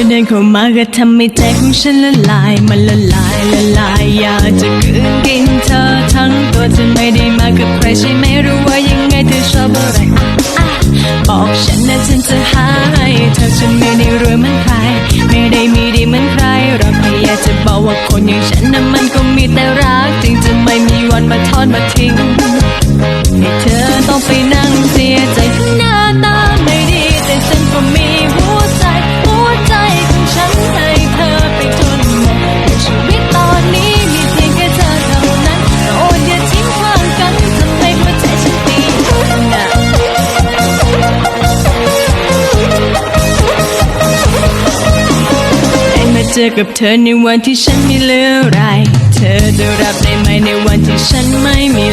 อเดินเข้ามาก็ทำให้ใจของฉันละลาย มันละลายละลายอยากจะคืนกินเธอทั้งตัวเธอไม่ได้มากับใครใช่ไหมรู้ว่ายังไงเธอชอบอะไรบอกฉันนะฉันจะหาให้เธอฉันไม่ได้รวยเหมือนใคร ไม่ได้มีดีเหมือนใครหรอกแค่อยากจะบอกว่าคนอย่างฉันนั้นมันก็มีแต่รักจริงจะไม่มีวันมาทอดมาทิ้งให้เธอต้องไปนั่งเสียใจ เจอกับเธอในวันที่ฉันไม่เหลืออะไร เธอจะรับได้ไหมในวันที่ฉันไม่มี